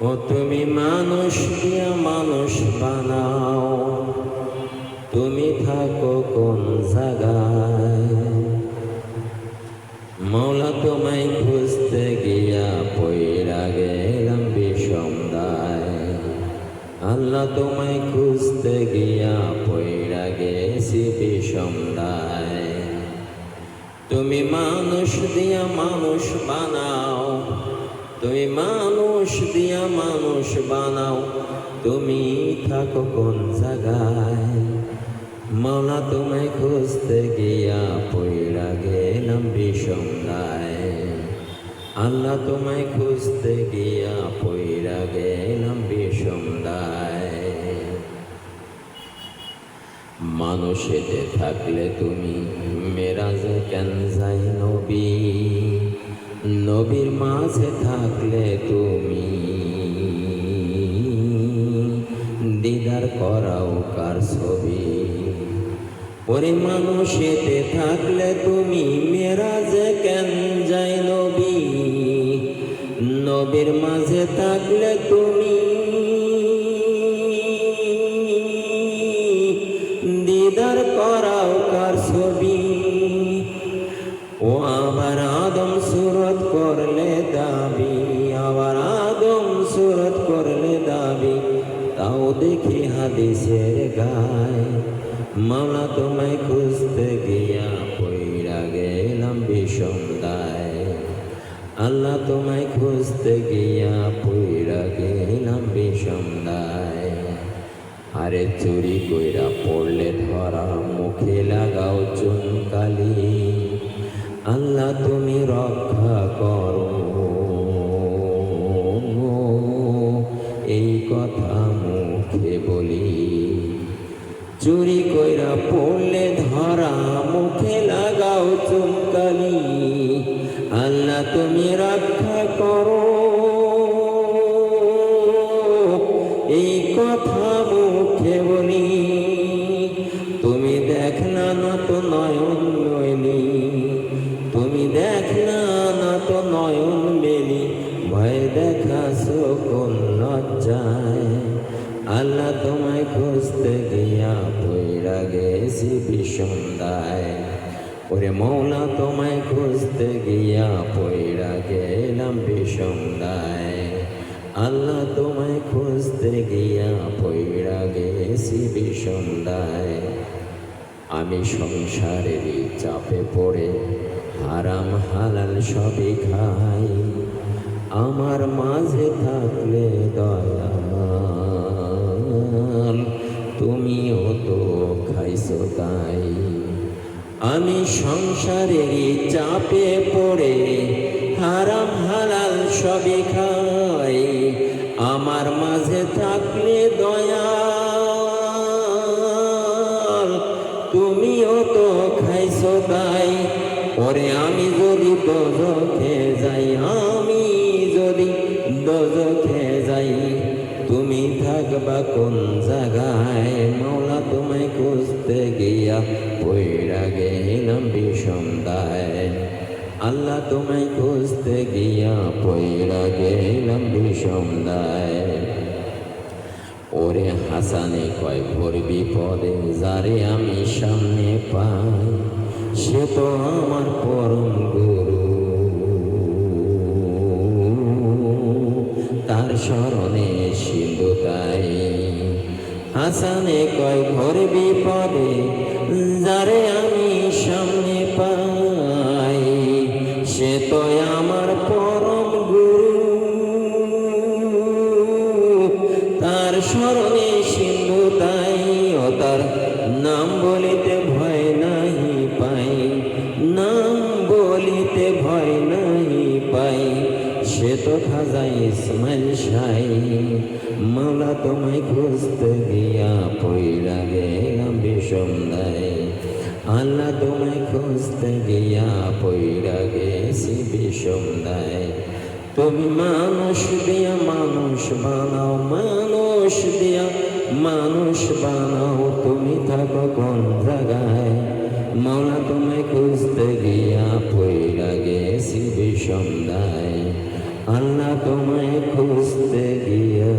ও তুমি মানুষ দিয়া মানুষ বানাও। তুমি থাকো কোন জায়গায়। মৌলা তোমায় খুঁজতে গিয়া পইরা গেলাম বিষম দায়। আল্লাহ তোমায় খুঁজতে গিয়া পইরা গেছি বিষম দায়। তুমি মানুষ দিয়া মানুষ বানাও। তুমি মানুষ দিয়া মানুষ বানাও। তুমি থাকো কোন জায়গায়। মাওলা তোমায় খুঁজতে গিয়া পইরা গেলাম বিষম আল্লাহ তোমায় খুঁজতে গিয়া পইরা গেলাম বিষম মানুষেতে থাকলে তুমি, মেরাজে কেন যাই নবী? নবীর মাঝে থাকলে তুমি দিদার করাও কার ছবি? ওরে মানুষেতে থাকলে তুমি মেরাজে কেন যাই নবী? নবীর মাঝে থাকলে তুমি দাবি, আবার আদম সুরত করলে দাবি, তাও দেখি হাদিসের গায়। মাওলা তোমায় খুঁজতে গিয়া পইরা গেলাম বিষম দায়। আল্লাহ তোমায় খুঁজতে গিয়া পইরা গেলাম বিষম দায়। আরে চুরি কইরা পড়লে ধরা মুখে লাগাও চুনকালি। আল্লাহ তুমি রক্ষা চুরি কইরা পড়লে ধরা মুখে লাগাও চুমকালি আল্লাহ তুমি রক্ষা করো। এই কথা বিষম দায় ওরে মৌলা, তোমায় খুঁজতে গিয়া পইরা গেলাম বিষম দায় আল্লাহ, তোমায় খুঁজতে গিয়া পইরা গেছি বিষম দায় আমি সংসারেরই চাপে পড়ে, হারাম হালাল সবই খাই। আমার মাঝে থাকলে দয়াল, তুমিও তো খাইছো তাই আমি সংসারেরই চাপে পড়ে হারাম হালাল সবে খাই। আমার মাঝে থাকলে দয়া তুমিও তো খাইছো তাই। ওরে আমি যদি দোজখে যাই, আমি যদি দোজখে যাই, তুমি থাকবা কোন জায়গায়? খুঁজতে গিয়া পইরা গেলাম বিষম দায় আল্লাহ তোমায় খুঁজতে গিয়া পইরা গেলাম বিষম দায় ওরে হাসানে কয়, ভোর বিপদে যারে আমি সামনে পাই, সে তো আমার পরম গুরু। তার স্মরণে সিন্ধু তাই হাসানে কয় ভোর বিপদে, যারে আমি সামনে পাই, সে তো আমার পরম গুরু। তার স্মরণে সিন্ধু তাই, ও তার নাম বলিতে ভয় নাই পাই, নাম বলিতে ভয় নাই পাই, সে তো খাজা ইসমাইল সাই, মাওলা তোমায় খুঁজতে গিয়া বিষম আল্লাহ তোমায় খুঁজতে গিয়া পইরা গেছি বিষম দেয় তুমি মানুষ দিয়া মানুষ বানাও, মানুষ দিয়া মানুষ বানাও, তুমি থাকো কোন জায়গায় মাওলা তোমায় খুঁজতে গিয়া পইরা গেছি বিষম দায় আল্লাহ তোমায় খুঁজতে গিয়া